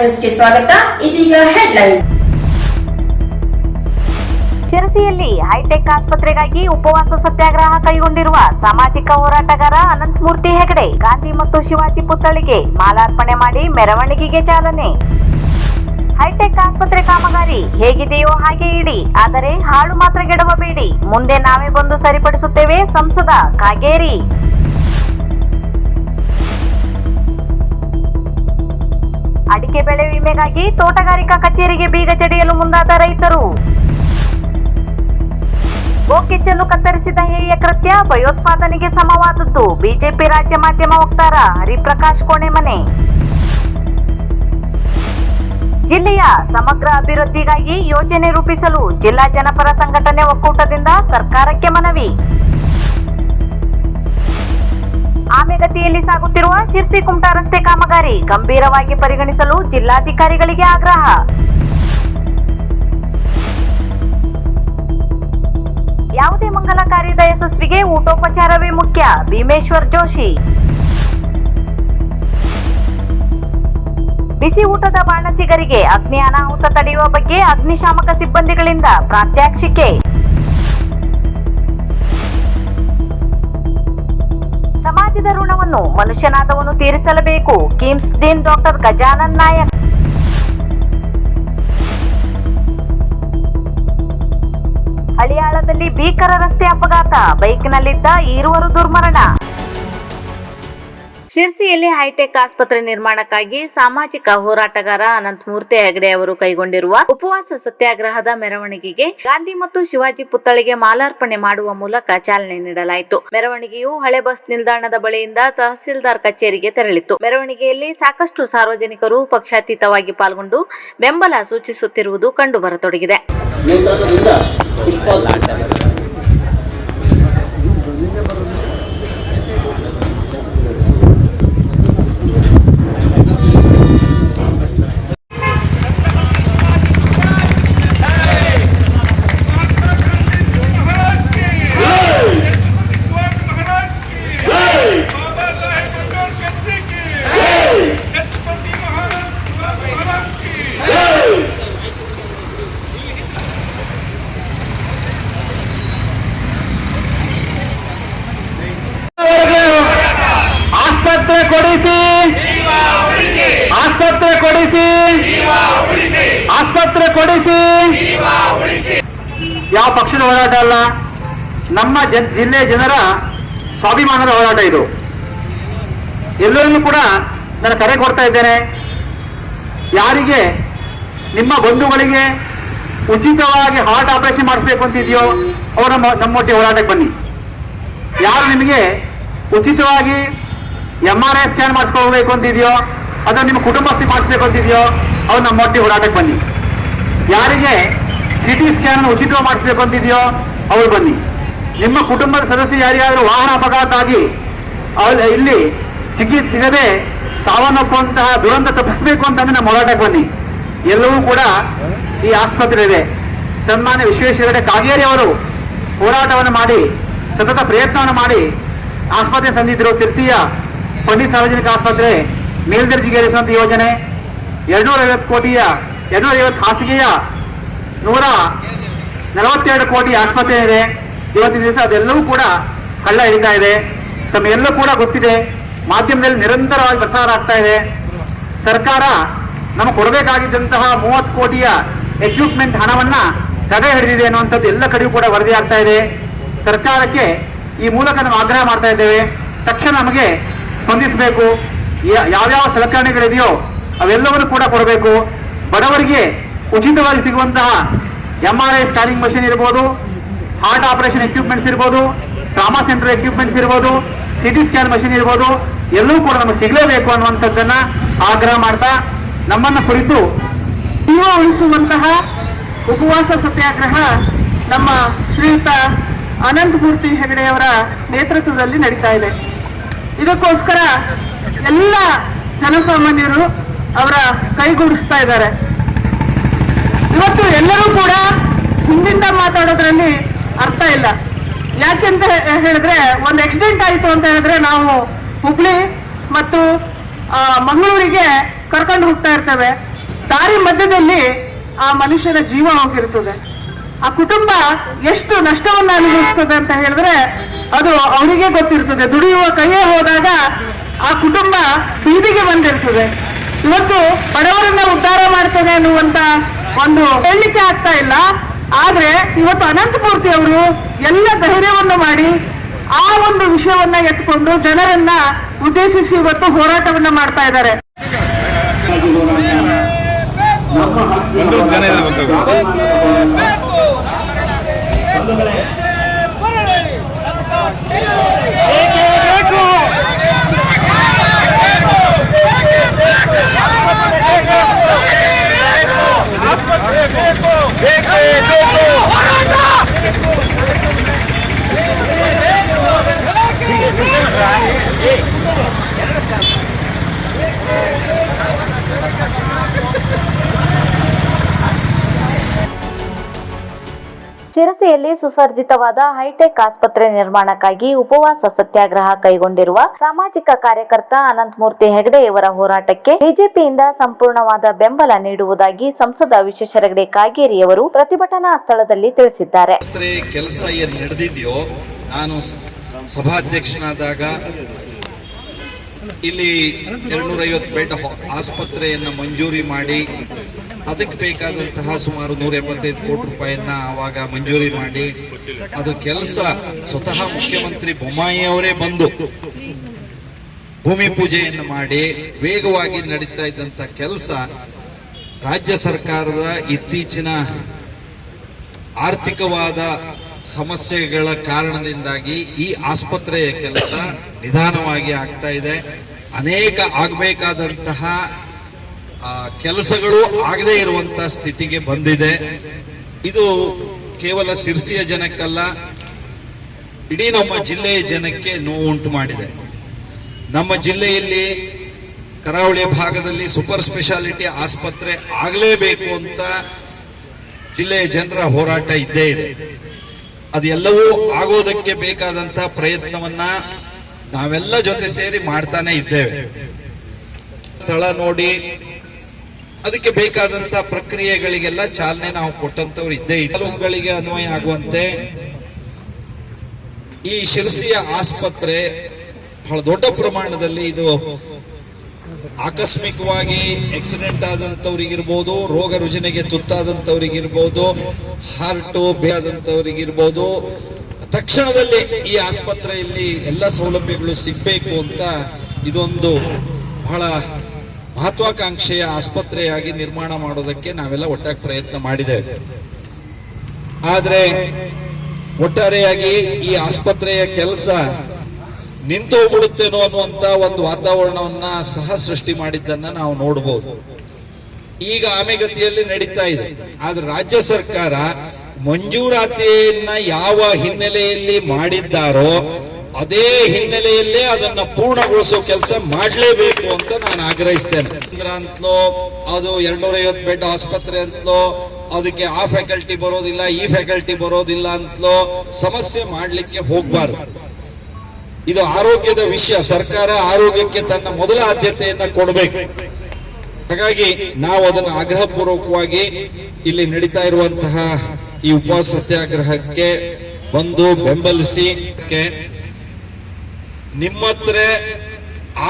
ನ್ಯೂಸ್ಗೆ ಸ್ವಾಗತ. ಇದೀಗ ಹೆಡ್ಲೈನ್ಸ್. ಶಿರಸಿಯಲ್ಲಿ ಹೈಟೆಕ್ ಆಸ್ಪತ್ರೆಗಾಗಿ ಉಪವಾಸ ಸತ್ಯಾಗ್ರಹ ಕೈಗೊಂಡಿರುವ ಸಾಮಾಜಿಕ ಹೋರಾಟಗಾರ ಅನಂತಮೂರ್ತಿ ಹೆಗಡೆ, ಗಾಂಧಿ ಮತ್ತು ಶಿವಾಜಿ ಪುತ್ಥಳಿಗೆ ಮಾಲಾರ್ಪಣೆ ಮಾಡಿ ಮೆರವಣಿಗೆಗೆ ಚಾಲನೆ. ಹೈಟೆಕ್ ಆಸ್ಪತ್ರೆ ಕಾಮಗಾರಿ ಹೇಗಿದೆಯೋ ಹಾಗೆ ಇಡಿ, ಆದರೆ ಹಾಳು ಮಾತ್ರ ಗೆಡವಬೇಡಿ ಮುಂದೆ ನಾವೇ ಬಂದು ಸರಿಪಡಿಸುತ್ತೇವೆ ಸಂಸದ ಕಾಗೇರಿ. ಅಡಿಕೆ ಬೆಳೆ ವಿಮೆಗಾಗಿ ತೋಟಗಾರಿಕಾ ಕಚೇರಿಗೆ ಬೀಗ ಜಡಿಯಲು ಮುಂದಾದ ರೈತರು. ಬೋಕೆಚ್ಚನ್ನು ಕತ್ತರಿಸಿದ ಹೇಯ ಕೃತ್ಯ ಭಯೋತ್ಪಾದನೆಗೆ ಸಮವಾದದ್ದು. ಬಿಜೆಪಿ ರಾಜ್ಯ ಮಾಧ್ಯಮ ವಕ್ತಾರ ಹರಿಪ್ರಕಾಶ್ ಕೋಣೆಮನೆ. ಜಿಲ್ಲೆಯ ಸಮಗ್ರ ಅಭಿವೃದ್ಧಿಗಾಗಿ ಯೋಜನೆ ರೂಪಿಸಲು ಜಿಲ್ಲಾ ಜನಪರ ಸಂಘಟನೆ ಒಕ್ಕೂಟದಿಂದ ಸರ್ಕಾರಕ್ಕೆ ಮನವಿ. ಆಮೆಗತಿಯಲ್ಲಿ ಸಾಗುತ್ತಿರುವ ಶಿರ್ಸಿ ಕುಮಟಾ ರಸ್ತೆ ಕಾಮಗಾರಿ ಗಂಭೀರವಾಗಿ ಪರಿಗಣಿಸಲು ಜಿಲ್ಲಾಧಿಕಾರಿಗಳಿಗೆ ಆಗ್ರಹ. ಯಾವುದೇ ಮಂಗಲ ಕಾರ್ಯದ ಯಶಸ್ವಿಗೆ ಊಟೋಪಚಾರವೇ ಮುಖ್ಯ. ಭೀಮೇಶ್ವರ್ ಜೋಶಿ. ಬಿಸಿ ಊಟದ ಬಾಣಸಿಗರಿಗೆ ಅಗ್ನಿ ಅನಾಹುತ ತಡೆಯುವ ಬಗ್ಗೆ ಅಗ್ನಿಶಾಮಕ ಸಿಬ್ಬಂದಿಗಳಿಂದ ಪ್ರಾತ್ಯಕ್ಷಿಕೆ. ಋಣವನ್ನು ಮನುಷ್ಯನಾದವನು ತೀರಿಸಲೇಬೇಕು. KIMS dean doctor Gajanan Nayak. ಹಳಿಯಾಳದಲ್ಲಿ ಭೀಕರ ರಸ್ತೆ ಅಪಘಾತ. ಬೈಕ್ನಲ್ಲಿದ್ದ ಈರುವರು ದುರ್ಮರಣ. ಶಿರ್ಸಿಯಲ್ಲಿ ಹೈಟೆಕ್ ಆಸ್ಪತ್ರೆ ನಿರ್ಮಾಣಕ್ಕಾಗಿ ಸಾಮಾಜಿಕ ಹೋರಾಟಗಾರ ಅನಂತಮೂರ್ತಿ ಹೆಗಡೆ ಅವರು ಕೈಗೊಂಡಿರುವ ಉಪವಾಸ ಸತ್ಯಾಗ್ರಹದ ಮೆರವಣಿಗೆಗೆ ಗಾಂಧಿ ಮತ್ತು ಶಿವಾಜಿ ಪುತ್ಥಳಿಗೆ ಮಾಲಾರ್ಪಣೆ ಮಾಡುವ ಮೂಲಕ ಚಾಲನೆ ನೀಡಲಾಯಿತು. ಮೆರವಣಿಗೆಯು ಹಳೆ ಬಸ್ ನಿಲ್ದಾಣದ ಬಳಿಯಿಂದ ತಹಸೀಲ್ದಾರ್ ಕಚೇರಿಗೆ ತೆರಳಿತು. ಮೆರವಣಿಗೆಯಲ್ಲಿ ಸಾಕಷ್ಟು ಸಾರ್ವಜನಿಕರು ಪಕ್ಷಾತೀತವಾಗಿ ಪಾಲ್ಗೊಂಡು ಬೆಂಬಲ ಸೂಚಿಸುತ್ತಿರುವುದು ಕಂಡುಬರತೊಡಗಿದೆ. ಕೊಡಿಸಿ ಯಾವ ಪಕ್ಷದ ಹೋರಾಟ ಅಲ್ಲ, ನಮ್ಮ ಜನ್ ಜಿಲ್ಲೆಯ ಜನರ ಸ್ವಾಭಿಮಾನದ ಹೋರಾಟ ಇದು. ಎಲ್ಲರಿಗೂ ಕೂಡ ನಾನು ಕರೆ ಕೊಡ್ತಾ ಇದ್ದೇನೆ. ಯಾರಿಗೆ ನಿಮ್ಮ ಬಂಧುಗಳಿಗೆ ಉಚಿತವಾಗಿ ಹಾರ್ಟ್ ಆಪರೇಷನ್ ಮಾಡಿಸ್ಬೇಕು ಅಂತಿದೆಯೋ, ಅವರ ನಮ್ಮ ನಮ್ಮೊಟ್ಟಿಗೆ ಹೋರಾಟಕ್ಕೆ ಬನ್ನಿ. ಯಾರು ನಿಮಗೆ ಉಚಿತವಾಗಿ ಎಂ ಆರ್ ಐ ಸ್ಕ್ಯಾನ್ ಮಾಡಿಸ್ಕೋಬೇಕು ಅಂತಿದೆಯೋ ಅದನ್ನು ನಿಮ್ಮ ಕುಟುಂಬಸ್ಥಿ ಮಾಡಿಸ್ಬೇಕು ಅಂತಿದೆಯೋ, ಅವ್ರು ನಮ್ಮೊಟ್ಟಿಗೆ ಹೋರಾಟಕ್ಕೆ ಬನ್ನಿ. ಯಾರಿಗೆ ಸಿ ಟಿ ಸ್ಕ್ಯಾನ್ ಉಚಿತವಾಗಿ ಮಾಡಿಸಬೇಕು ಅಂತಿದೆಯೋ ಅವರು ಬನ್ನಿ. ನಿಮ್ಮ ಕುಟುಂಬದ ಸದಸ್ಯ ಯಾರಿಗಾದರೂ ವಾಹನ ಅಪಘಾತ ಆಗಿ ಇಲ್ಲಿ ಚಿಕಿತ್ಸೆ ಸಿಗದೆ ಸಾವನ್ನಪ್ಪುವಂತಹ ದುರಂತ ತಪ್ಪಿಸಬೇಕು ಅಂತಂದ್ರೆ ನಮ್ಮ ಹೋರಾಟಕ್ಕೆ ಬನ್ನಿ. ಎಲ್ಲವೂ ಕೂಡ ಈ ಆಸ್ಪತ್ರೆ ಇದೆ. ಸನ್ಮಾನ್ಯ ವಿಶ್ವೇಶ್ವರ ಕಾಗೇರಿ ಅವರು ಹೋರಾಟವನ್ನು ಮಾಡಿ, ಸತತ ಪ್ರಯತ್ನವನ್ನು ಮಾಡಿ ಆಸ್ಪತ್ರೆ ತಂದಿದ್ದರು ತಿರ್ಸಿಯ ಪಂಡಿತ್ ಸಾರ್ವಜನಿಕ ಆಸ್ಪತ್ರೆ ಮೇಲ್ದರ್ಜೆಗೇರಿಸುವಂತ ಯೋಜನೆ. ಎರಡ್ನೂರ ಐವತ್ತು ಕೋಟಿಯ ಎರಡ್ನೂರ ಐವತ್ತು ಹಾಸಿಗೆಯ ನೂರ ನಲವತ್ತೆರಡು ಕೋಟಿ ಆಸ್ಪತ್ರೆ ಇದೆ. ಇವತ್ತಿನ ದಿವಸ ಅದೆಲ್ಲವೂ ಕೂಡ ಕಳ್ಳ ಹಿಡಿತಾ ಇದೆ. ತಮಗೆಲ್ಲೂ ಕೂಡ ಗೊತ್ತಿದೆ. ಮಾಧ್ಯಮದಲ್ಲಿ ನಿರಂತರವಾಗಿ ಪ್ರಸಾರ ಆಗ್ತಾ ಇದೆ. ಸರ್ಕಾರ ನಮಗೆ ಕೊಡಬೇಕಾಗಿದ್ದಂತಹ ಮೂವತ್ತು ಕೋಟಿಯ ಎಕ್ವಿಪ್ಮೆಂಟ್ ಹಣವನ್ನ ತಡೆ ಹಿಡಿದಿದೆ ಅನ್ನುವಂಥದ್ದು ಎಲ್ಲ ಕಡೆಯೂ ಕೂಡ ವರದಿ ಆಗ್ತಾ ಇದೆ. ಸರ್ಕಾರಕ್ಕೆ ಈ ಮೂಲಕ ನಾವು ಆಗ್ರಹ ಮಾಡ್ತಾ ಇದ್ದೇವೆ. ತಕ್ಷಣ ನಮಗೆ ಸ್ಪಂದಿಸಬೇಕು. ಯಾವ್ಯಾವ ಸಲಕರಣೆಗಳಿದೆಯೋ ಅವೆಲ್ಲವನ್ನು ಕೂಡ ಕೊಡಬೇಕು. ಬಡವರಿಗೆ ಉಚಿತವಾಗಿ ಸಿಗುವಂತಹ M R I scanning machine ಇರ್ಬೋದು ಹಾರ್ಟ್ ಆಪರೇಷನ್ ಎಕ್ವಿಪ್ಮೆಂಟ್ಸ್ ಇರ್ಬೋದು ಟ್ರಾಮಾ ಸೆಂಟರ್ ಎಕ್ವಿಪ್ಮೆಂಟ್ಸ್ ಇರ್ಬೋದು ಸಿಟಿ ಸ್ಕ್ಯಾನ್ ಮಷಿನ್ ಇರ್ಬೋದು, ಎಲ್ಲವೂ ಕೂಡ ನಮಗೆ ಸಿಗಲೇಬೇಕು ಅನ್ನುವಂಥದ್ದನ್ನು ಆಗ್ರಹ ಮಾಡ್ತಾ ನಮ್ಮನ್ನು ಕುರಿತು ಜೀವ ಉಳಿಸುವಂತಹ ಉಪವಾಸ ಸತ್ಯಾಗ್ರಹ ನಮ್ಮ ಶ್ರೀಯುತ ಅನಂತಮೂರ್ತಿ ಹೆಗಡೆಯವರ ನೇತೃತ್ವದಲ್ಲಿ ನಡೀತಾ ಇದೆ. ಇದಕ್ಕೋಸ್ಕರ ಎಲ್ಲ ಜನಸಾಮಾನ್ಯರು ಅವರ ಕೈಗೂಡಿಸ್ತಾ ಇದ್ದಾರೆ. ಇವತ್ತು ಎಲ್ಲರೂ ಕೂಡ ಹಿಂದಿಂದ ಮಾತಾಡೋದ್ರಲ್ಲಿ ಅರ್ಥ ಇಲ್ಲ. ಯಾಕೆಂತ ಹೇಳಿದ್ರೆ ಒಂದು ಆಕ್ಸಿಡೆಂಟ್ ಆಯಿತು ಅಂತ ಹೇಳಿದ್ರೆ ನಾವು ಹುಬ್ಳಿ ಮತ್ತು ಮಂಗಳೂರಿಗೆ ಕರ್ಕೊಂಡು ಹೋಗ್ತಾ ಇರ್ತೇವೆ. ದಾರಿ ಮಧ್ಯದಲ್ಲಿ ಆ ಮನುಷ್ಯನ ಜೀವ ಹೋಗಿರ್ತದೆ. ಆ ಕುಟುಂಬ ಎಷ್ಟು ನಷ್ಟವನ್ನ ಅನುಭವಿಸ್ತದೆ ಅಂತ ಹೇಳಿದ್ರೆ ಅದು ಅವರಿಗೆ ಗೊತ್ತಿರ್ತದೆ. ದುಡಿಯುವ ಕೈಯೇ ಹೋದಾಗ ಆ ಕುಟುಂಬ ಬೀದಿಗೆ ಬಂದಿರ್ತದೆ. ಇವತ್ತು ಬಡವರನ್ನ ಉದ್ಧಾರ ಮಾಡ್ತೇನೆ ಅನ್ನುವಂತ ಒಂದು ಹೇಳಿಕೆ ಆಗ್ತಾ ಇಲ್ಲ. ಆದ್ರೆ ಇವತ್ತು ಅನಂತಮೂರ್ತಿ ಅವರು ಎಲ್ಲ ಧೈರ್ಯವನ್ನು ಮಾಡಿ ಆ ಒಂದು ವಿಷಯವನ್ನ ಎತ್ಕೊಂಡು ಜನರನ್ನ ಉದ್ದೇಶಿಸಿ ಇವತ್ತು ಹೋರಾಟವನ್ನ ಮಾಡ್ತಾ ಇದ್ದಾರೆ. ಒಂದು ಜನ ಶಿರಸಿಯಲ್ಲಿ ಸುಸರ್ಜಿತವಾದ ಹೈಟೆಕ್ ಆಸ್ಪತ್ರೆ ನಿರ್ಮಾಣಕ್ಕಾಗಿ ಉಪವಾಸ ಸತ್ಯಾಗ್ರಹ ಕೈಗೊಂಡಿರುವ ಸಾಮಾಜಿಕ ಕಾರ್ಯಕರ್ತ ಅನಂತಮೂರ್ತಿ ಹೆಗಡೆ ಇವರ ಹೋರಾಟಕ್ಕೆ ಬಿಜೆಪಿಯಿಂದ ಸಂಪೂರ್ಣವಾದ ಬೆಂಬಲ ನೀಡುವುದಾಗಿ ಸಂಸದ ವಿಶ್ವೇಶ್ವರ ಹೆಗಡೆ ಕಾಗೇರಿಯವರು ಪ್ರತಿಭಟನಾ ಸ್ಥಳದಲ್ಲಿ ತಿಳಿಸಿದ್ದಾರೆ. ಕೆಲಸ ನಡೆದಿದೆಯೋ ನಾನು ಸಭಾಧ್ಯಕ್ಷನಾದಾಗ ಇಲ್ಲಿ ಎರಡ್ನೂರ ಐವತ್ತು ಬೆಡ್ ಆಸ್ಪತ್ರೆಯನ್ನ ಮಂಜೂರಿ ಮಾಡಿ, ಅದಕ್ಕೆ ಬೇಕಾದಂತಹ ಸುಮಾರು ನೂರ ಎಂಬತ್ತೈದು ಕೋಟಿ ರೂಪಾಯಿಯನ್ನ ಆವಾಗ ಮಂಜೂರಿ ಮಾಡಿ ಅದ್ರ ಕೆಲಸ ಸ್ವತಃ ಮುಖ್ಯಮಂತ್ರಿ ಬೊಮ್ಮಾಯಿ ಅವರೇ ಬಂದು ಭೂಮಿ ಪೂಜೆಯನ್ನು ಮಾಡಿ, ವೇಗವಾಗಿ ನಡೀತಾ ಇದ್ದಂತ ಕೆಲಸ ರಾಜ್ಯ ಸರ್ಕಾರದ ಇತ್ತೀಚಿನ ಆರ್ಥಿಕವಾದ ಸಮಸ್ಯೆಗಳ ಕಾರಣದಿಂದಾಗಿ ಈ ಆಸ್ಪತ್ರೆಯ ಕೆಲಸ ನಿಧಾನವಾಗಿ ಆಗ್ತಾ ಇದೆ. ಅನೇಕ ಆಗಬೇಕಾದಂತಹ ಕೆಲಸಗಳು ಆಗದೇ ಇರುವಂತಹ ಸ್ಥಿತಿಗೆ ಬಂದಿದೆ. ಇದು ಕೇವಲ ಸಿರ್ಸಿಯ ಜನಕ್ಕಲ್ಲ, ಇಡೀ ನಮ್ಮ ಜಿಲ್ಲೆಯ ಜನಕ್ಕೆ ನೋವು ಉಂಟು ಮಾಡಿದೆ. ನಮ್ಮ ಜಿಲ್ಲೆಯಲ್ಲಿ ಕರಾವಳಿ ಭಾಗದಲ್ಲಿ ಸೂಪರ್ ಸ್ಪೆಷಾಲಿಟಿ ಆಸ್ಪತ್ರೆ ಆಗಲೇಬೇಕು ಅಂತ ಜಿಲ್ಲೆಯ ಜನರ ಹೋರಾಟ ಇದ್ದೇ ಇದೆ. ಅದೆಲ್ಲವೂ ಆಗೋದಕ್ಕೆ ಬೇಕಾದಂತಹ ಪ್ರಯತ್ನವನ್ನ ನಾವೆಲ್ಲ ಜೊತೆ ಸೇರಿ ಮಾಡ್ತಾನೆ ಇದ್ದೇವೆ. ಸ್ಥಳ ನೋಡಿ, ಅದಕ್ಕೆ ಬೇಕಾದಂತ ಪ್ರಕ್ರಿಯೆಗಳಿಗೆಲ್ಲ ಚಾಲನೆ ನಾವು ಕೊಟ್ಟಂತವ್ರು ಇದ್ದೇ ತಾಲೂಕುಗಳಿಗೆ ಅನ್ವಯ ಆಗುವಂತೆ ಈ ಶಿರಸಿಯ ಆಸ್ಪತ್ರೆ ಬಹಳ ದೊಡ್ಡ ಪ್ರಮಾಣದಲ್ಲಿ ಇದು ಆಕಸ್ಮಿಕವಾಗಿ ಆಕ್ಸಿಡೆಂಟ್ ಆದಂತವ್ರಿಗಿರ್ಬೋದು ರೋಗ ರುಜಿನಿಗೆ ತುತ್ತಾದಂತವ್ರಿಗಿರ್ಬೋದು ಹಾರ್ಟು ಬೇಕಾದಂತವ್ರಿಗಿರ್ಬೋದು ತಕ್ಷಣದಲ್ಲಿ ಈ ಆಸ್ಪತ್ರೆಯಲ್ಲಿ ಎಲ್ಲ ಸೌಲಭ್ಯಗಳು ಸಿಗಬೇಕು ಅಂತ ಇದೊಂದು ಬಹಳ ಮಹತ್ವಾಕಾಂಕ್ಷೆಯ ಆಸ್ಪತ್ರೆಯಾಗಿ ನಿರ್ಮಾಣ ಮಾಡೋದಕ್ಕೆ ನಾವೆಲ್ಲ ಒಟ್ಟಾಗಿ ಪ್ರಯತ್ನ ಮಾಡಿದ್ದೇವೆ ಆದರೆ ಒಟ್ಟಾರೆಯಾಗಿ ಈ ಆಸ್ಪತ್ರೆಯ ಕೆಲಸ ನಿಂತು ಹೋಗ್ಬಿಡುತ್ತೇನೋ ಅನ್ನುವಂತ ಒಂದು ವಾತಾವರಣವನ್ನ ಸಹ ಸೃಷ್ಟಿ ಮಾಡಿದ್ದನ್ನ ನಾವು ನೋಡಬಹುದು ಈಗ ಆಮೆಗತಿಯಲ್ಲಿ ನಡೀತಾ ಇದೆ. ಆದ್ರೆ ರಾಜ್ಯ ಸರ್ಕಾರ ಮಂಜೂರಾತಿಯನ್ನ ಯಾವ ಹಿನ್ನೆಲೆಯಲ್ಲಿ ಮಾಡಿದ್ದಾರೋ ಅದೇ ಹಿನ್ನೆಲೆಯಲ್ಲೇ ಅದನ್ನ ಪೂರ್ಣಗೊಳಿಸೋ ಕೆಲಸ ಮಾಡಲೇಬೇಕು ಅಂತ ನಾನು ಆಗ್ರಹಿಸ್ತೇನೆ. ಅಂತಲೋ, ಅದು ಎರಡ್ನೂರ ಐವತ್ತು ಬೆಡ್ ಆಸ್ಪತ್ರೆ ಅಂತಲೋ, ಅದಕ್ಕೆ ಆ ಫ್ಯಾಕಲ್ಟಿ ಬರೋದಿಲ್ಲ, ಈ ಫ್ಯಾಕಲ್ಟಿ ಬರೋದಿಲ್ಲ ಅಂತಲೋ ಸಮಸ್ಯೆ ಮಾಡಲಿಕ್ಕೆ ಹೋಗ್ಬಾರ್ದು. ಇದು ಆರೋಗ್ಯದ ವಿಷಯ, ಸರ್ಕಾರ ಆರೋಗ್ಯಕ್ಕೆ ತನ್ನ ಮೊದಲ ಆದ್ಯತೆಯನ್ನ ಕೊಡಬೇಕು. ಹಾಗಾಗಿ ನಾವು ಅದನ್ನು ಆಗ್ರಹಪೂರ್ವಕವಾಗಿ ಇಲ್ಲಿ ನಡೀತಾ ಇರುವಂತಹ ಈ ಉಪ ಸತ್ಯಾಗ್ರಹಕ್ಕೆ ಬಂದು ಬೆಂಬಲಿಸಿ ನಿಮ್ಮತ್ರ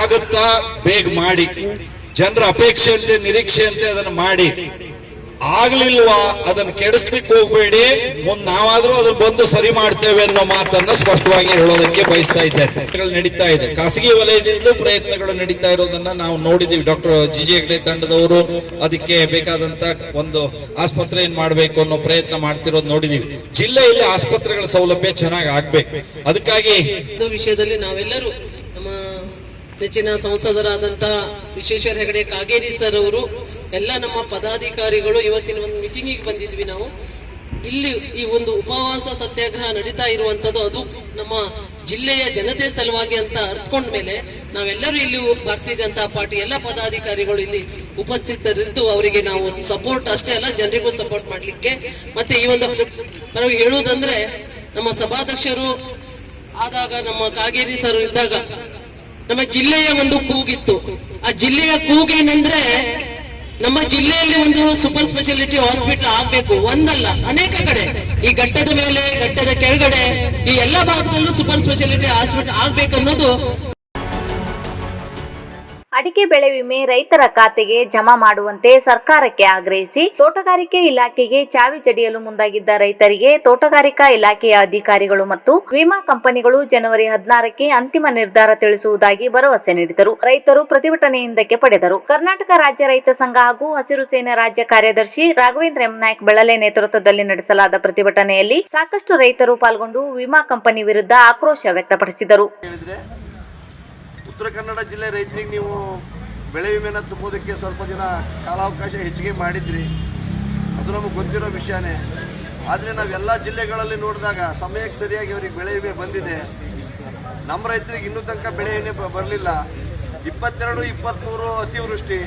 ಆಗತ್ತಾ ಬೇಗ ಮಾಡಿ. ಜನರ ಅಪೇಕ್ಷೆಯಂತೆ ನಿರೀಕ್ಷೆಯಂತೆ ಅದನ್ನು ಮಾಡಿ. ಆಗ್ಲಿಲ್ವಾ? ಅದನ್ನು ಕೆಡಿಸ್ಲಿಕ್ಕೆ ಹೋಗ್ಬೇಡಿ. ಮುಂದ್ ನಾವಾದ್ರೂ ಅದನ್ನ ಬಂದು ಸರಿ ಮಾಡ್ತೇವೆ ಅನ್ನೋ ಮಾತನ್ನ ಸ್ಪಷ್ಟವಾಗಿ ಹೇಳೋದಕ್ಕೆ ಬಯಸ್ತಾ ಪ್ರಯತ್ನಗಳು ನಡೀತಾ ಇದೆ. ಖಾಸಗಿ ವಲಯದಿಂದಲೂ ಪ್ರಯತ್ನಗಳು ನಡೀತಾ ಇರೋದನ್ನ ನಾವು ನೋಡಿದೀವಿ. ಡಾಕ್ಟರ್ ಜಿಜೆ ಹೆಗ್ಡೆ ತಂಡದವರು ಅದಕ್ಕೆ ಬೇಕಾದಂತ ಒಂದು ಆಸ್ಪತ್ರೆ ಏನ್ ಮಾಡಬೇಕು ಅನ್ನೋ ಪ್ರಯತ್ನ ಮಾಡ್ತಿರೋದು ನೋಡಿದೀವಿ. ಜಿಲ್ಲೆಯಲ್ಲಿ ಆಸ್ಪತ್ರೆಗಳ ಸೌಲಭ್ಯ ಚೆನ್ನಾಗಿ ಆಗ್ಬೇಕು. ಅದಕ್ಕಾಗಿ ಒಂದು ವಿಷಯದಲ್ಲಿ ನಾವೆಲ್ಲರೂ ನಮ್ಮ ನೆಚ್ಚಿನ ಸಂಸದರಾದಂತ ವಿಶ್ವೇಶ್ವರ ಹೆಗಡೆ ಕಾಗೇರಿ ಸರ್ ಅವರು ಎಲ್ಲ ನಮ್ಮ ಪದಾಧಿಕಾರಿಗಳು ಇವತ್ತಿನ ಒಂದು ಮೀಟಿಂಗಿಗೆ ಬಂದಿದ್ವಿ ನಾವು. ಇಲ್ಲಿ ಈ ಒಂದು ಉಪವಾಸ ಸತ್ಯಾಗ್ರಹ ನಡೀತಾ ಇರುವಂತದ್ದು ಅದು ನಮ್ಮ ಜಿಲ್ಲೆಯ ಜನತೆ ಸಲುವಾಗಿ ಅಂತ ಅರ್ಥಕೊಂಡ ಮೇಲೆ ನಾವೆಲ್ಲರೂ ಇಲ್ಲಿ ಭಾರತೀಯ ಜನತಾ ಪಾರ್ಟಿ ಎಲ್ಲ ಪದಾಧಿಕಾರಿಗಳು ಇಲ್ಲಿ ಉಪಸ್ಥಿತರಿದ್ದು ಅವರಿಗೆ ನಾವು ಸಪೋರ್ಟ್ ಅಷ್ಟೇ ಅಲ್ಲ, ಜನರಿಗೂ ಸಪೋರ್ಟ್ ಮಾಡಲಿಕ್ಕೆ. ಮತ್ತೆ ಈ ಒಂದು ಪರವಾಗಿ ಹೇಳುವುದಂದ್ರೆ ನಮ್ಮ ಸಭಾಧ್ಯಕ್ಷರು ಆದಾಗ ನಮ್ಮ ಕಾಗೇರಿ ಸರ್ ಇದ್ದಾಗ ನಮ್ಮ ಜಿಲ್ಲೆಯ ಒಂದು ಕೂಗಿತ್ತು. ಆ ಜಿಲ್ಲೆಯ ಕೂಗೇನೆಂದ್ರೆ ನಮ್ಮ ಜಿಲ್ಲೆಯಲ್ಲಿ ಒಂದು ಸೂಪರ್ ಸ್ಪೆಷಾಲಿಟಿ ಹಾಸ್ಪಿಟಲ್ ಆಗ್ಬೇಕು, ಒಂದಲ್ಲ, ಅನೇಕ ಕಡೆ. ಈ ಘಟ್ಟದ ಮೇಲೆ, ಘಟ್ಟದ ಕೆಳಗಡೆ, ಈ ಎಲ್ಲ ಭಾಗದಲ್ಲೂ ಸೂಪರ್ ಸ್ಪೆಷಾಲಿಟಿ ಹಾಸ್ಪಿಟಲ್ ಆಗ್ಬೇಕನ್ನೋದು ಅಡಿಕೆ ಬೆಳೆ ವಿಮೆ ರೈತರ ಖಾತೆಗೆ ಜಮಾ ಮಾಡುವಂತೆ ಸರ್ಕಾರಕ್ಕೆ ಆಗ್ರಹಿಸಿ ತೋಟಗಾರಿಕೆ ಇಲಾಖೆಗೆ ಚಾವಿ ಜಡಿಯಲು ಮುಂದಾಗಿದ್ದ ರೈತರಿಗೆ ತೋಟಗಾರಿಕಾ ಇಲಾಖೆಯ ಅಧಿಕಾರಿಗಳು ಮತ್ತು ವಿಮಾ ಕಂಪನಿಗಳು ಜನವರಿ ಹದಿನಾರಕ್ಕೆ ಅಂತಿಮ ನಿರ್ಧಾರ ತಿಳಿಸುವುದಾಗಿ ಭರವಸೆ ನೀಡಿದರು. ರೈತರು ಪ್ರತಿಭಟನೆ ಹಿಂದಕ್ಕೆ ಪಡೆದರು. ಕರ್ನಾಟಕ ರಾಜ್ಯ ರೈತ ಸಂಘ ಹಾಗೂ ಹಸಿರು ಸೇನೆ ರಾಜ್ಯ ಕಾರ್ಯದರ್ಶಿ ರಾಘವೇಂದ್ರ ಎಂ ನಾಯ್ಕ್ ಬೆಳಲೆ ನೇತೃತ್ವದಲ್ಲಿ ನಡೆಸಲಾದ ಪ್ರತಿಭಟನೆಯಲ್ಲಿ ಸಾಕಷ್ಟು ರೈತರು ಪಾಲ್ಗೊಂಡು ವಿಮಾ ಕಂಪನಿ ವಿರುದ್ಧ ಆಕ್ರೋಶ ವ್ಯಕ್ತಪಡಿಸಿದರು. ಉತ್ತರ ಕನ್ನಡ ಜಿಲ್ಲೆ ರೈತರಿಗೆ ನೀವು ಬೆಳೆ ವಿಮೆನ ತುಂಬೋದಕ್ಕೆ ಸ್ವಲ್ಪ ದಿನ ಕಾಲಾವಕಾಶ ಹೆಚ್ಚಿಗೆ ಮಾಡಿದ್ರಿ. ಅದು ನಮಗೆ ಗೊತ್ತಿರೋ ವಿಷಯನೇ. ಆದರೆ ನಾವೆಲ್ಲ ಜಿಲ್ಲೆಗಳಲ್ಲಿ ನೋಡಿದಾಗ ಸಮಯಕ್ಕೆ ಸರಿಯಾಗಿ ಅವ್ರಿಗೆ ಬೆಳೆ ವಿಮೆ ಬಂದಿದೆ. ನಮ್ಮ ರೈತರಿಗೆ ಇನ್ನೂ ತನಕ ಬೆಳೆ ವಿಮೆ ಬರಲಿಲ್ಲ. ಇಪ್ಪತ್ತೆರಡು ಇಪ್ಪತ್ತ್ಮೂರು ಅತಿವೃಷ್ಟಿ.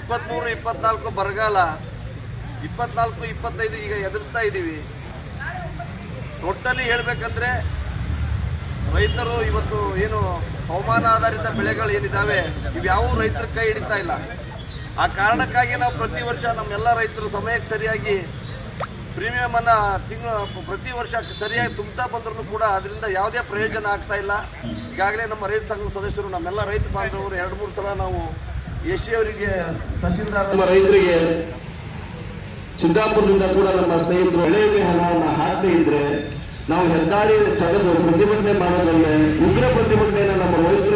ಇಪ್ಪತ್ತ್ಮೂರು ಇಪ್ಪತ್ನಾಲ್ಕು ಬರಗಾಲ. ಇಪ್ಪತ್ನಾಲ್ಕು, ಇಪ್ಪತ್ತೈದು ಈಗ ಎದುರಿಸ್ತಾ ಇದ್ದೀವಿ ಟೋಟಲಿ ಹೇಳಬೇಕಂದ್ರೆ ರೈತರು ಇವತ್ತು ಏನು ಹವಾಮಾನ ಆಧಾರಿತ ಬೆಳೆಗಳು ಏನಿದ್ದಾವೆ, ಇವ್ಯಾವೂ ರೈತರ ಕೈ ಹಿಡಿತಾ ಇಲ್ಲ. ಆ ಕಾರಣಕ್ಕಾಗಿ ನಾವು ಪ್ರತಿ ವರ್ಷ ನಮ್ಮೆಲ್ಲ ರೈತರು ಸಮಯಕ್ಕೆ ಸರಿಯಾಗಿ ಪ್ರೀಮಿಯಂ ಅನ್ನ ತಿಂಗಳು, ಪ್ರತಿ ವರ್ಷ ಸರಿಯಾಗಿ ತುಂಬ್ತಾ ಬಂದ್ರೂ ಕೂಡ ಅದರಿಂದ ಯಾವುದೇ ಪ್ರಯೋಜನ ಆಗ್ತಾ ಇಲ್ಲ. ಈಗಾಗಲೇ ನಮ್ಮ ರೈತ ಸಂಘದ ಸದಸ್ಯರು, ನಮ್ಮೆಲ್ಲ ರೈತ ಬಾಂಧವರು ಎರಡು, ಮೂರು ಸಲ ನಾವು ಎ ಸಿ ಅವರಿಗೆ ತಹಸೀಲ್ದಾರ್ ನಮ್ಮ ರೈತರಿಗೆ ಸಿದ್ದಾಪುರದಿಂದ ಕೂಡ ನಮ್ಮ ಸ್ನೇಹಿತರು ಬೆಳೆ ವಿಮೆ ಹಣವನ್ನು ಹಾಕದೇ ಇದ್ರೆ ನಾವು ಹೆದ್ದಾರಿ ತೆಗೆದು ಪ್ರತಿಭಟನೆ ಮಾಡೋದಲ್ಲೇ ಉಗ್ರ ಪ್ರತಿಭಟನೆಯನ್ನು ನಮ್ಮ ರೈತರು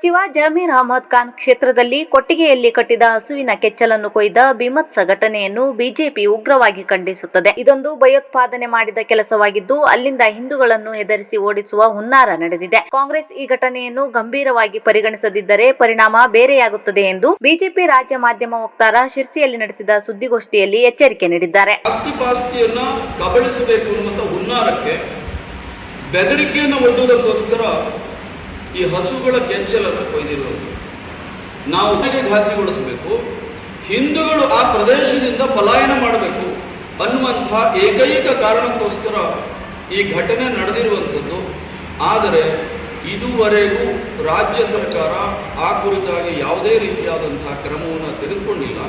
ಸಚಿವ ಜಮೀರ್ ಅಹಮದ್ ಖಾನ್ ಕ್ಷೇತ್ರದಲ್ಲಿ ಕೊಟ್ಟಿಗೆಯಲ್ಲಿ ಕಟ್ಟಿದ ಹಸುವಿನ ಕೆಚ್ಚಲನ್ನು ಕೊಯ್ದ ಬಿಮತ್ಸ ಘಟನೆಯನ್ನು ಬಿಜೆಪಿ ಉಗ್ರವಾಗಿ ಖಂಡಿಸುತ್ತದೆ. ಇದೊಂದು ಭಯೋತ್ಪಾದನೆ ಮಾಡಿದ ಕೆಲಸವಾಗಿದ್ದು, ಅಲ್ಲಿಂದ ಹಿಂದೂಗಳನ್ನು ಹೆದರಿಸಿ ಓಡಿಸುವ ಹುನ್ನಾರ ನಡೆದಿದೆ. ಕಾಂಗ್ರೆಸ್ ಈ ಘಟನೆಯನ್ನು ಗಂಭೀರವಾಗಿ ಪರಿಗಣಿಸದಿದ್ದರೆ ಪರಿಣಾಮ ಬೇರೆಯಾಗುತ್ತದೆ ಎಂದು ಬಿಜೆಪಿ ರಾಜ್ಯ ಮಾಧ್ಯಮ ವಕ್ತಾರ ಶಿರ್ಸಿಯಲ್ಲಿ ನಡೆಸಿದ ಸುದ್ದಿಗೋಷ್ಠಿಯಲ್ಲಿ ಎಚ್ಚರಿಕೆ ನೀಡಿದ್ದಾರೆ. ಬೆದರಿಕೆಯನ್ನು ಒಡ್ಡುವುದಕ್ಕೋಸ್ಕರ ಈ ಹಸುಗಳ ಕೆಂಚಲನ್ನು ಕೊಯ್ದಿರುವುದು ನಾವು ಘಾಸಿಗೊಳಿಸಬೇಕು. ಹಿಂದೂಗಳು ಆ ಪ್ರದೇಶದಿಂದ ಪಲಾಯನ ಮಾಡಬೇಕು. ಅನ್ನುವಂತಹ ಏಕೈಕ ಕಾರಣಕ್ಕೋಸ್ಕರ ಈ ಘಟನೆ ನಡೆದಿರುವಂಥದ್ದು. ಆದರೆ ಇದುವರೆಗೂ ರಾಜ್ಯ ಸರ್ಕಾರ ಆ ಕುರಿತಾಗಿ ಯಾವುದೇ ರೀತಿಯಾದಂತಹ ಕ್ರಮವನ್ನು ತೆಗೆದುಕೊಂಡಿಲ್ಲ.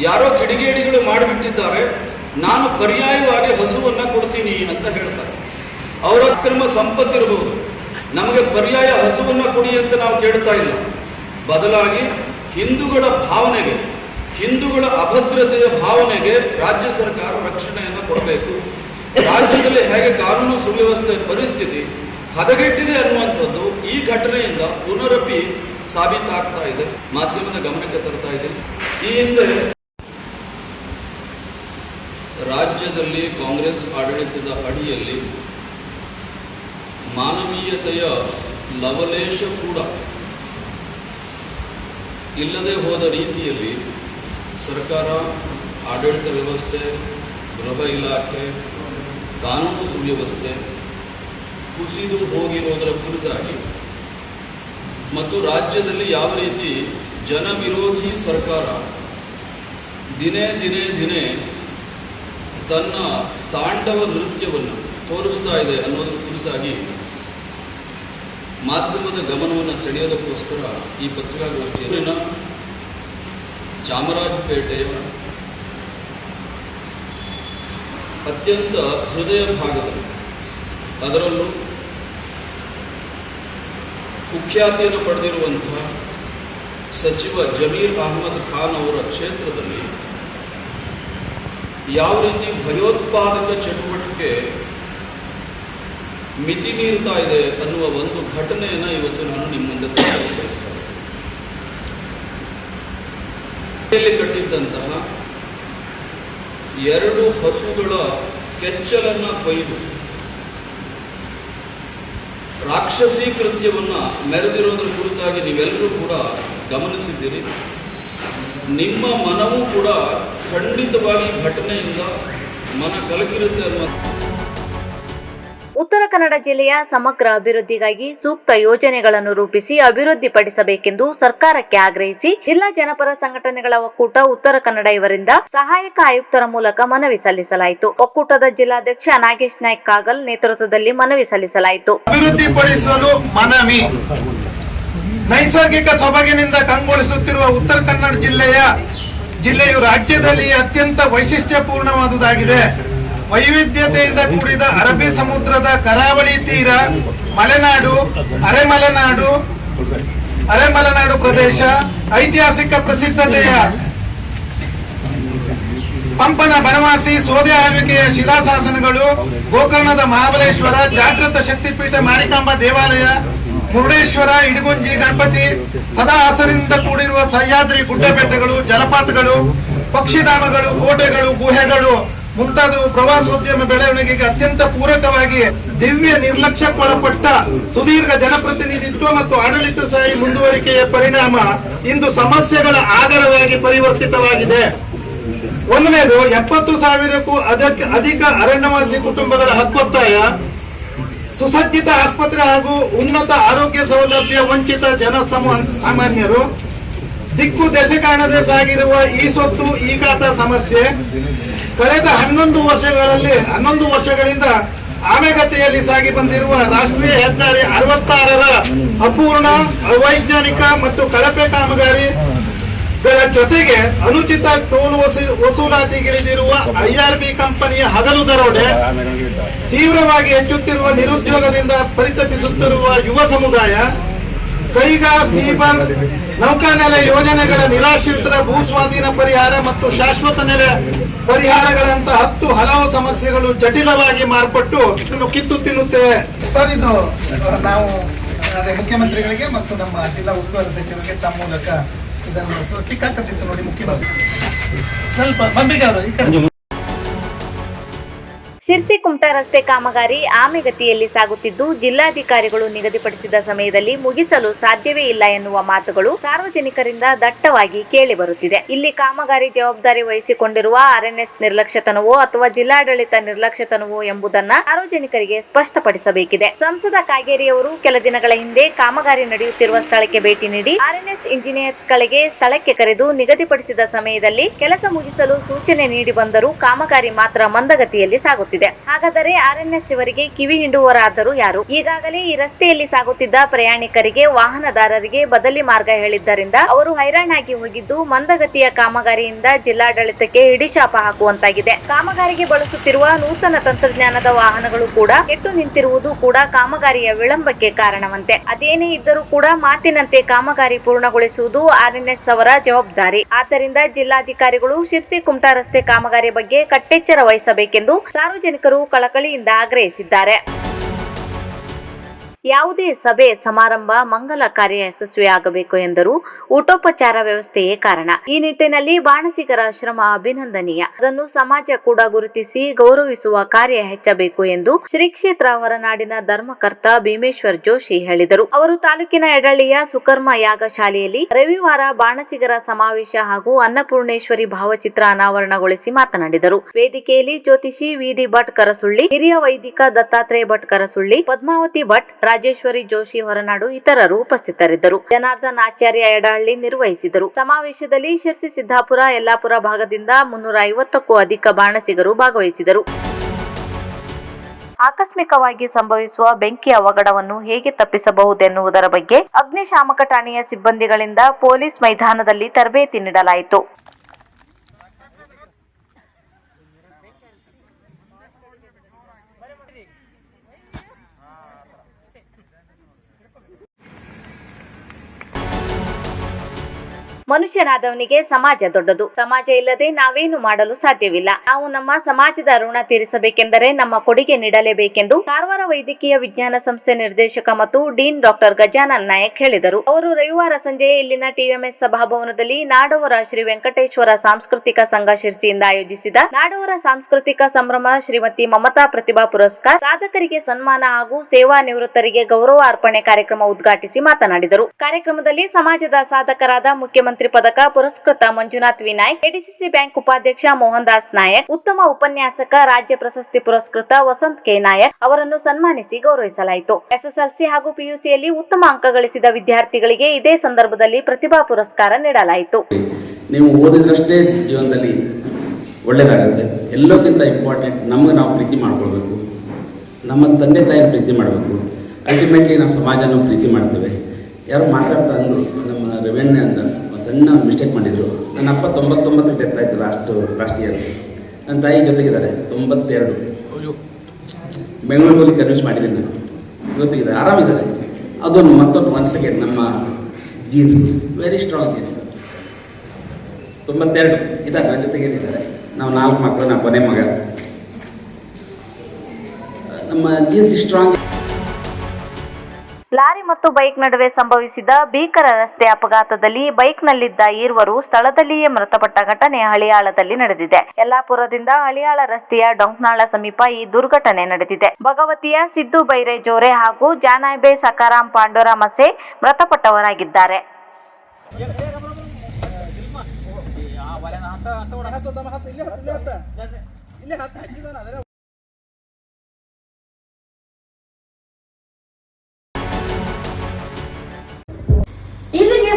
ಯಾರೋ ಕಿಡಿಗೇಡಿಗಳು ಮಾಡಿಬಿಟ್ಟಿದ್ದಾರೆ. ನಾನು ಪರ್ಯಾಯವಾಗಿ ಹಸುವನ್ನು ಕೊಡ್ತೀನಿ ಅಂತ ಹೇಳ್ತಾರೆ. ಅವರ ಅಕ್ರಮ ಸಂಪತ್ತಿರಬಹುದು ನಮಗೆ ಪರ್ಯಾಯ ಹಸುವನ್ನ ಕೊಡಿ ಅಂತ ನಾವು ಕೇಳ್ತಾ ಇಲ್ಲ. ಬದಲಾಗಿ ಹಿಂದೂಗಳ ಭಾವನೆಗೆ, ಹಿಂದೂಗಳ ಅಭದ್ರತೆಯ ಭಾವನೆಗೆ ರಾಜ್ಯ ಸರ್ಕಾರ ರಕ್ಷಣೆಯನ್ನು ಕೊಡಬೇಕು. ರಾಜ್ಯದಲ್ಲಿ ಹೇಗೆ ಕಾನೂನು ಸುವ್ಯವಸ್ಥೆ ಪರಿಸ್ಥಿತಿ ಹದಗೆಟ್ಟಿದೆ ಅನ್ನುವಂಥದ್ದು ಈ ಘಟನೆಯಿಂದ ಪುನರಪಿ ಸಾಬೀತಾಗ್ತಾ ಇದೆ. ಮಾಧ್ಯಮದ ಗಮನಕ್ಕೆ ತರ್ತಾ ಇದೆ. ಈ ಹಿಂದೆ ರಾಜ್ಯದಲ್ಲಿ ಕಾಂಗ್ರೆಸ್ ಆಡಳಿತದ ಅಡಿಯಲ್ಲಿ ಮಾನವೀಯತೆಯ ಲವಲೇಶ ಕೂಡ ಇಲ್ಲದೆ ಹೋದ ರೀತಿಯಲ್ಲಿ ಸರ್ಕಾರ, ಆಡಳಿತ ವ್ಯವಸ್ಥೆ, ಗೃಹ ಇಲಾಖೆ, ಕಾನೂನು ಸುವ್ಯವಸ್ಥೆ ಕುಸಿದು ಹೋಗಿರೋದರ ಕುರಿತಾಗಿ ಮತ್ತು ರಾಜ್ಯದಲ್ಲಿ ಯಾವ ರೀತಿ ಜನವಿರೋಧಿ ಸರ್ಕಾರ ದಿನೇ ದಿನೇ ದಿನೇ ತನ್ನ ತಾಂಡವ ನೃತ್ಯವನ್ನು ತೋರಿಸ್ತಾ ಇದೆ ಅನ್ನೋದ್ರ ಕುರಿತಾಗಿ ಮಾಧ್ಯಮದ ಗಮನವನ್ನು ಸೆಳೆಯೋದಕ್ಕೋಸ್ಕರ ಈ ಪತ್ರಿಕಾಗೋಷ್ಠಿಯಲ್ಲಿ ಚಾಮರಾಜಪೇಟೆಯ ಅತ್ಯಂತ ಹೃದಯ ಭಾಗದಲ್ಲಿ ಅದರಲ್ಲೂ ಕುಖ್ಯಾತಿಯನ್ನು ಪಡೆದಿರುವಂತಹ ಸಚಿವ ಜಮೀರ್ ಅಹಮದ್ ಖಾನ್ ಅವರ ಕ್ಷೇತ್ರದಲ್ಲಿ ಯಾವ ರೀತಿ ಭಯೋತ್ಪಾದಕ ಚಟುವಟಿಕೆ ಮಿತಿ ಮೀರ್ತಾ ಇದೆ ಅನ್ನುವ ಒಂದು ಘಟನೆಯನ್ನು ಇವತ್ತು ನಾನು ನಿಮ್ಮ ಮುಂದೆ ಇದ್ದೇನೆ. ಕಟ್ಟಿದ್ದಂತಹ ಎರಡು ಹಸುಗಳ ಕೆಚ್ಚಲನ್ನ ಕೊಯ್ದು ರಾಕ್ಷಸಿ ಕೃತ್ಯವನ್ನ ಮೆರೆದಿರೋದ್ರ ಕುರಿತಾಗಿ ನೀವೆಲ್ಲರೂ ಕೂಡ ಗಮನಿಸಿದ್ದೀರಿ ನಿಮ್ಮ ಮನವೂ ಕೂಡ ಖಂಡಿತವಾಗಿ ಘಟನೆಯಿಂದ ಮನ ಕಲಕಿರುತ್ತೆ ಅನ್ನೋ ಉತ್ತರ ಕನ್ನಡ ಜಿಲ್ಲೆಯ ಸಮಗ್ರ ಅಭಿವೃದ್ಧಿಗಾಗಿ ಸೂಕ್ತ ಯೋಜನೆಗಳನ್ನು ರೂಪಿಸಿ ಅಭಿವೃದ್ಧಿಪಡಿಸಬೇಕೆಂದು ಸರ್ಕಾರಕ್ಕೆ ಆಗ್ರಹಿಸಿ ಜಿಲ್ಲಾ ಜನಪರ ಸಂಘಟನೆಗಳ ಒಕ್ಕೂಟ ಉತ್ತರ ಕನ್ನಡ ಇವರಿಂದ ಸಹಾಯಕ ಆಯುಕ್ತರ ಮೂಲಕ ಮನವಿ ಸಲ್ಲಿಸಲಾಯಿತು. ಒಕ್ಕೂಟದ ಜಿಲ್ಲಾಧ್ಯಕ್ಷ ನಾಗೇಶ್ ನಾಯ್ಕ್ ಕಾಗಲ್ ನೇತೃತ್ವದಲ್ಲಿ ಮನವಿ ಸಲ್ಲಿಸಲಾಯಿತು. ಅಭಿವೃದ್ಧಿಪಡಿಸಲು ನೈಸರ್ಗಿಕ ಸೊಬಗಿನಿಂದ ಕಂಗೊಳಿಸುತ್ತಿರುವ ಉತ್ತರ ಕನ್ನಡ ಜಿಲ್ಲೆಯ, ಜಿಲ್ಲೆಯು ರಾಜ್ಯದಲ್ಲಿ ಅತ್ಯಂತ ವೈಶಿಷ್ಟ್ಯಪೂರ್ಣವಾದುದಾಗಿದೆ. ವೈವಿಧ್ಯತೆಯಿಂದ ಕೂಡಿದ ಅರಬ್ಬಿ ಸಮುದ್ರದ ಕರಾವಳಿ ತೀರ ಮಲೆನಾಡು, ಅರೆಮಲೆನಾಡು ಅರೆಮಲೆನಾಡು ಪ್ರದೇಶ, ಐತಿಹಾಸಿಕ ಪ್ರಸಿದ್ಧತೆಯ ಪಂಪನ ಬನವಾಸಿ ಸೋದೆ ಆಳ್ವಿಕೆಯ ಶಿಲಾಶಾಸನಗಳು, ಗೋಕರ್ಣದ ಮಹಾಬಲೇಶ್ವರ, ಜಾಗೃತ ಶಕ್ತಿಪೀಠ ಮಾರಿಕಾಂಬ ದೇವಾಲಯ, ಮುರುಡೇಶ್ವರ, ಇಡಗುಂಜಿ ಗಣಪತಿ, ಸದಾ ಹಸರಿನಿಂದ ಕೂಡಿರುವ ಸಹ್ಯಾದ್ರಿ ಗುಡ್ಡ ಬೆಟ್ಟಗಳು ಜಲಪಾತಗಳು, ಪಕ್ಷಿಧಾಮಗಳು, ಕೋಟೆಗಳು, ಗುಹೆಗಳು ಮುಂತಾದವು ಪ್ರವಾಸೋದ್ಯಮ ಬೆಳವಣಿಗೆಗೆ ಅತ್ಯಂತ ಪೂರಕವಾಗಿ ದಿವ್ಯ ನಿರ್ಲಕ್ಷ್ಯಕ್ಕೊಳಪಟ್ಟ ಸುದೀರ್ಘ ಜನಪ್ರತಿನಿಧಿತ್ವ ಮತ್ತು ಆಡಳಿತಶಾಹಿ ಮುಂದುವರಿಕೆಯ ಪರಿಣಾಮ ಇಂದು ಸಮಸ್ಯೆಗಳ ಆಗರವಾಗಿ ಪರಿವರ್ತಿತವಾಗಿದೆ. ಒಂದನೇದು, ಎಪ್ಪತ್ತು ಸಾವಿರಕ್ಕೂ ಅದಕ್ಕೆ ಅಧಿಕ ಅರಣ್ಯವಾಸಿ ಕುಟುಂಬಗಳ ಹಕ್ಕೊತ್ತಾಯ. ಸುಸಜ್ಜಿತ ಆಸ್ಪತ್ರೆ ಹಾಗೂ ಉನ್ನತ ಆರೋಗ್ಯ ಸೌಲಭ್ಯ ವಂಚಿತ ಜನ ಸಾಮಾನ್ಯರು. ದಿಕ್ಕು ದೆಸೆ ಕಾಣದೆ ಸಾಗಿರುವ ಈ ಸೊತ್ತು ಈಗಾತ ಸಮಸ್ಯೆ. ಕಳೆದ ಹನ್ನೊಂದು ವರ್ಷಗಳಲ್ಲಿ, ಹನ್ನೊಂದು ವರ್ಷಗಳಿಂದ ಆಮೆಗತಿಯಲ್ಲಿ ಸಾಗಿ ಬಂದಿರುವ ರಾಷ್ಟ್ರೀಯ ಹೆದ್ದಾರಿ ಅರವತ್ತಾರರ ಅಪೂರ್ಣ, ಅವೈಜ್ಞಾನಿಕ ಮತ್ತು ಕಳಪೆ ಕಾಮಗಾರಿಗಳ ಜೊತೆಗೆ ಅನುಚಿತ ಟೋಲ್ ವಸೂ- ವಸೂಲಾತಿಗಿಳಿದಿರುವ ಐಆರ್ಬಿ ಕಂಪನಿಯ ಹಗಲು ದರೋಡೆ ತೀವ್ರವಾಗಿ ಹೆಚ್ಚುತ್ತಿರುವ ನಿರುದ್ಯೋಗದಿಂದ ಪರಿತಪಿಸುತ್ತಿರುವ ಯುವ ಸಮುದಾಯ, ಕೈಗಾ ಸೀಬರ್ ನೌಕಾನೆಲೆ ಯೋಜನೆಗಳ ನಿರಾಶ್ರಿತರ ಭೂ ಸ್ವಾಧೀನ ಪರಿಹಾರ ಮತ್ತು ಶಾಶ್ವತ ನೆಲೆ ಪರಿಹಾರಗಳಂತ ಹತ್ತು ಹಲವು ಸಮಸ್ಯೆಗಳು ಜಟಿಲವಾಗಿ ಮಾರ್ಪಟ್ಟು ಕಿತ್ತು ತಿನ್ನುತ್ತೇವೆ ಸರ್, ಇದು ನಾವು ಮುಖ್ಯಮಂತ್ರಿಗಳಿಗೆ ಮತ್ತು ನಮ್ಮ ಜಿಲ್ಲಾ ಉಸ್ತುವಾರಿ ಸಚಿವರಿಗೆ ತಮ್ಮ ಮೂಲಕ ಇದನ್ನು ಟಿಕ್ ಹಾಕತ್ತಿತ್ತು ನೋಡಿ ಮುಖ್ಯಮಂತ್ರಿ ಸ್ವಲ್ಪ ಬಂಬಿಗೆ ಅವರು ಈ ಕಡೆ. ಶಿರ್ಸಿ ಕುಮಟಾ ರಸ್ತೆ ಕಾಮಗಾರಿ ಆಮೆಗತಿಯಲ್ಲಿ ಸಾಗುತ್ತಿದ್ದು, ಜಿಲ್ಲಾಧಿಕಾರಿಗಳು ನಿಗದಿಪಡಿಸಿದ ಸಮಯದಲ್ಲಿ ಮುಗಿಸಲು ಸಾಧ್ಯವೇ ಇಲ್ಲ ಎನ್ನುವ ಮಾತುಗಳು ಸಾರ್ವಜನಿಕರಿಂದ ದಟ್ಟವಾಗಿ ಕೇಳಿ ಬರುತ್ತಿದೆ ಇಲ್ಲಿ ಕಾಮಗಾರಿ ಜವಾಬ್ದಾರಿ ವಹಿಸಿಕೊಂಡಿರುವ ಆರ್ಎನ್ಎಸ್ ನಿರ್ಲಕ್ಷ್ಯತನವೋ ಅಥವಾ ಜಿಲ್ಲಾಡಳಿತ ನಿರ್ಲಕ್ಷ್ಯತನವೋ ಎಂಬುದನ್ನ ಸಾರ್ವಜನಿಕರಿಗೆ ಸ್ಪಷ್ಟಪಡಿಸಬೇಕಿದೆ. ಸಂಸದ ಕಾಗೇರಿಯವರು ಕೆಲ ದಿನಗಳ ಹಿಂದೆ ಕಾಮಗಾರಿ ನಡೆಯುತ್ತಿರುವ ಸ್ಥಳಕ್ಕೆ ಭೇಟಿ ನೀಡಿ ಆರ್ಎನ್ಎಸ್ ಇಂಜಿನಿಯರ್ಸ್ ಗಳಿಗೆ ಸ್ಥಳಕ್ಕೆ ಕರೆದು ನಿಗದಿಪಡಿಸಿದ ಸಮಯದಲ್ಲಿ ಕೆಲಸ ಮುಗಿಸಲು ಸೂಚನೆ ನೀಡಿ ಬಂದರೂ ಕಾಮಗಾರಿ ಮಾತ್ರ ಮಂದಗತಿಯಲ್ಲಿ ಸಾಗುತ್ತಿದೆ. ಹಾಗಾದರೆ ಆರ್ಎನ್ಎಸ್ ಇವರಿಗೆ ಕಿವಿ ಹಿಂಡುವರಾದರೂ ಯಾರು? ಈಗಾಗಲೇ ಈ ರಸ್ತೆಯಲ್ಲಿ ಸಾಗುತ್ತಿದ್ದ ಪ್ರಯಾಣಿಕರಿಗೆ, ವಾಹನದಾರರಿಗೆ ಬದಲಿ ಮಾರ್ಗ ಹೇಳಿದ್ದರಿಂದ ಅವರು ಹೈರಾಣಾಗಿ ಹೋಗಿದ್ದು ಮಂದಗತಿಯ ಕಾಮಗಾರಿಯಿಂದ ಜಿಲ್ಲಾಡಳಿತಕ್ಕೆ ಹಿಡಿಶಾಪ ಹಾಕುವಂತಾಗಿದೆ. ಕಾಮಗಾರಿಗೆ ಬಳಸುತ್ತಿರುವ ನೂತನ ತಂತ್ರಜ್ಞಾನದ ವಾಹನಗಳು ಕೂಡ ಕೆಟ್ಟು ನಿಂತಿರುವುದು ಕೂಡ ಕಾಮಗಾರಿಯ ವಿಳಂಬಕ್ಕೆ ಕಾರಣವಂತೆ. ಅದೇನೇ ಇದ್ದರೂ ಕೂಡ ಮಾತಿನಂತೆ ಕಾಮಗಾರಿ ಪೂರ್ಣಗೊಳಿಸುವುದು ಆರ್ಎನ್ಎಸ್ ಅವರ ಜವಾಬ್ದಾರಿ. ಆದ್ದರಿಂದ ಜಿಲ್ಲಾಧಿಕಾರಿಗಳು ಶಿರ್ಸಿ ಕುಮಟಾ ರಸ್ತೆ ಕಾಮಗಾರಿ ಬಗ್ಗೆ ಕಟ್ಟೆಚ್ಚರ ವಹಿಸಬೇಕೆಂದು ಸಾರ್ವಜನಿಕರು ಕಳಕಳಿಯಿಂದ ಆಗ್ರಹಿಸಿದ್ದಾರೆ. ಯಾವುದೇ ಸಭೆ, ಸಮಾರಂಭ ಮಂಗಲ ಕಾರ್ಯ ಯಶಸ್ವಿಯಾಗಬೇಕು ಎಂದರು ಊಟೋಪಚಾರ ವ್ಯವಸ್ಥೆಯೇ ಕಾರಣ. ಈ ನಿಟ್ಟಿನಲ್ಲಿ ಬಾಣಸಿಗರ ಶ್ರಮ ಅಭಿನಂದನೀಯ. ಅದನ್ನು ಸಮಾಜ ಕೂಡ ಗುರುತಿಸಿ ಗೌರವಿಸುವ ಕಾರ್ಯ ಹೆಚ್ಚಬೇಕು ಎಂದು ಶ್ರೀ ಕ್ಷೇತ್ರ ಹೊರನಾಡಿನ ಧರ್ಮಕರ್ತ ಭೀಮೇಶ್ವರ್ ಜೋಶಿ ಹೇಳಿದರು. ಅವರು ತಾಲೂಕಿನ ಎಡಳ್ಳಿಯ ಸುಕರ್ಮ ಯಾಗ ಶಾಲೆಯಲ್ಲಿ ರವಿವಾರ ಬಾಣಸಿಗರ ಸಮಾವೇಶ ಹಾಗೂ ಅನ್ನಪೂರ್ಣೇಶ್ವರಿ ಭಾವಚಿತ್ರ ಅನಾವರಣಗೊಳಿಸಿ ಮಾತನಾಡಿದರು. ವೇದಿಕೆಯಲ್ಲಿ ಜ್ಯೋತಿಷಿ ವಿಡಿ ಭಟ್ ಕರಸುಳ್ಳಿ, ಹಿರಿಯ ವೈದಿಕ ದತ್ತಾತ್ರೇಯ ಭಟ್ ಕರಸುಳ್ಳಿ, ಪದ್ಮಾವತಿ ಭಟ್ ರಾಜೇಶ್ವರಿ ಜೋಶಿ ಹೊರನಾಡು ಇತರರು ಉಪಸ್ಥಿತರಿದ್ದರು. ಜನಾರ್ದನ್ ಆಚಾರ್ಯ ಯಡಹಳ್ಳಿ ನಿರ್ವಹಿಸಿದರು. ಸಮಾವೇಶದಲ್ಲಿ ಶಶಿ ಸಿದ್ದಾಪುರ, ಯಲ್ಲಾಪುರ ಭಾಗದಿಂದ ಮುನ್ನೂರ ಐವತ್ತಕ್ಕೂ ಅಧಿಕ ಬಾಣಸಿಗರು ಭಾಗವಹಿಸಿದರು. ಆಕಸ್ಮಿಕವಾಗಿ ಸಂಭವಿಸುವ ಬೆಂಕಿ ಅವಘಡವನ್ನು ಹೇಗೆ ತಪ್ಪಿಸಬಹುದೆನ್ನುವುದರ ಬಗ್ಗೆ ಅಗ್ನಿಶಾಮಕ ಠಾಣೆಯ ಸಿಬ್ಬಂದಿಗಳಿಂದ ಪೊಲೀಸ್ ಮೈದಾನದಲ್ಲಿ ತರಬೇತಿ ನೀಡಲಾಯಿತು. ಮನುಷ್ಯನಾದವನಿಗೆ ಸಮಾಜ ದೊಡ್ಡದು. ಸಮಾಜ ಇಲ್ಲದೆ ನಾವೇನು ಮಾಡಲು ಸಾಧ್ಯವಿಲ್ಲ. ನಾವು ನಮ್ಮ ಸಮಾಜದ ಋಣ ತೀರಿಸಬೇಕೆಂದರೆ ನಮ್ಮ ಕೊಡುಗೆ ನೀಡಲೇಬೇಕೆಂದು ಕಾರವಾರ ವೈದ್ಯಕೀಯ ವಿಜ್ಞಾನ ಸಂಸ್ಥೆ ನಿರ್ದೇಶಕ ಮತ್ತು ಡೀನ್ ಡಾಕ್ಟರ್ ಗಜಾನನ್ ನಾಯಕ್ ಹೇಳಿದರು. ಅವರು ರವಿವಾರ ಸಂಜೆ ಇಲ್ಲಿನ ಟಿಎಂಎಸ್ ಸಭಾಭವನದಲ್ಲಿ ನಾಡವರ ಶ್ರೀ ವೆಂಕಟೇಶ್ವರ ಸಾಂಸ್ಕೃತಿಕ ಸಂಘ ಶಿರ್ಸಿಯಿಂದ ಆಯೋಜಿಸಿದ ನಾಡವರ ಸಾಂಸ್ಕೃತಿಕ ಸಂಭ್ರಮ ಶ್ರೀಮತಿ ಮಮತಾ ಪ್ರತಿಭಾ ಪುರಸ್ಕಾರ ಸಾಧಕರಿಗೆ ಸನ್ಮಾನ ಹಾಗೂ ಸೇವಾ ನಿವೃತ್ತರಿಗೆ ಗೌರವ ಅರ್ಪಣೆ ಕಾರ್ಯಕ್ರಮ ಉದ್ಘಾಟಿಸಿ ಮಾತನಾಡಿದರು. ಕಾರ್ಯಕ್ರಮದಲ್ಲಿ ಸಮಾಜದ ಸಾಧಕರಾದ ಮುಖ್ಯಮಂತ್ರಿ ಪದಕ ಪುರಸ್ಕೃತ ಮಂಜುನಾಥ್ ವಿನಾಯಕ್ ಎಡಿಸಿಸಿ ಬ್ಯಾಂಕ್ ಉಪಾಧ್ಯಕ್ಷ ಮೋಹನ್ ದಾಸ್ ನಾಯಕ್, ಉತ್ತಮ ಉಪನ್ಯಾಸಕ ರಾಜ್ಯ ಪ್ರಶಸ್ತಿ ಪುರಸ್ಕೃತ ವಸಂತ್ ಕೆ. ನಾಯಕ್ ಅವರನ್ನು ಸನ್ಮಾನಿಸಿ ಗೌರವಿಸಲಾಯಿತು. ಎಸ್ಎಸ್ಎಲ್ಸಿ ಹಾಗೂ ಪಿಯುಸಿಯಲ್ಲಿ ಉತ್ತಮ ಅಂಕ ಗಳಿಸಿದ ವಿದ್ಯಾರ್ಥಿಗಳಿಗೆ ಇದೇ ಸಂದರ್ಭದಲ್ಲಿ ಪ್ರತಿಭಾ ಪುರಸ್ಕಾರ ನೀಡಲಾಯಿತು. ನೀವು ಓದಿದ್ರಷ್ಟೇ ಜೀವನದಲ್ಲಿ ಒಳ್ಳೆಯದಾಗುತ್ತೆ. ಎಲ್ಲಕ್ಕಿಂತ ಇಂಪಾರ್ಟೆಂಟ್ ನಮಗೆ ನಾವು ಪ್ರೀತಿ ಮಾಡ್ಕೊಳ್ಬೇಕು. ನಮ್ಮ ತಂದೆ ತಾಯಿ ಪ್ರೀತಿ ಮಾಡಬೇಕು. ಅಲ್ಟಿಮೇಟ್ಲಿ ನಾವು ಸಮಾಜನೂ ಪ್ರೀತಿ ಮಾಡ್ತೇವೆ. ಯಾರು ಮಾತಾಡ್ತಾ ಅಂದರು ನಮ್ಮ ರವೀಣ್ಯ ಅಂತ. ಸಣ್ಣ ಮಿಸ್ಟೇಕ್ ಮಾಡಿದರು. ನನ್ನ ಅಪ್ಪ ತೊಂಬತ್ತೊಂಬತ್ತು ಡೆತ್ ಆಯಿತು ಲಾಸ್ಟ್ ಲಾಸ್ಟ್ ಇಯರ್ ನನ್ನ ತಾಯಿ ಜೊತೆಗಿದ್ದಾರೆ ತೊಂಬತ್ತೆರಡು. ಬೆಂಗಳೂರಲ್ಲಿ ಕನ್ವಿನ್ಸ್ ಮಾಡಿದ್ದೀನಿ ನಾನು. ಇವತ್ತಿಗಿದ್ದಾರೆ ಆರಾಮಿದ್ದಾರೆ. ಅದೊಂದು ಮತ್ತೊಂದು ಒನ್ ಸೆಕೆಂಡ್ ನಮ್ಮ ಜೀನ್ಸ್ ವೆರಿ ಸ್ಟ್ರಾಂಗ್ ಜೀನ್ಸ್ ತೊಂಬತ್ತೆರಡು ಇದ್ದಾರೆ ನನ್ನ ಜೊತೆಗೇನಿದ್ದಾರೆ ನಾವು ನಾಲ್ಕು ಮಕ್ಕಳು ನಾವು ಕೊನೆ ಮಗ. ನಮ್ಮ ಜೀನ್ಸ್ ಸ್ಟ್ರಾಂಗ್ ಲಾರಿ ಮತ್ತು ಬೈಕ್ ನಡುವೆ ಸಂಭವಿಸಿದ ಭೀಕರ ರಸ್ತೆ ಅಪಘಾತದಲ್ಲಿ ಬೈಕ್ನಲ್ಲಿದ್ದ ಈರ್ವರು ಸ್ಥಳದಲ್ಲಿಯೇ ಮೃತಪಟ್ಟ ಘಟನೆ ಹಳಿಯಾಳದಲ್ಲಿ ನಡೆದಿದೆ. ಯಲ್ಲಾಪುರದಿಂದ ಹಳಿಯಾಳ ರಸ್ತೆಯ ಡೊಂಕ್ನಾಳ ಸಮೀಪ ಈ ದುರ್ಘಟನೆ ನಡೆದಿದೆ. ಭಗವತಿಯ ಸಿದ್ದು ಬೈರೆ ಜೋರೆ ಹಾಗೂ ಜಾನಾಯ್ಬೆ ಸಕಾರಾಂ ಪಾಂಡೋರ ಮಸೆ ಮೃತಪಟ್ಟವರಾಗಿದ್ದಾರೆ.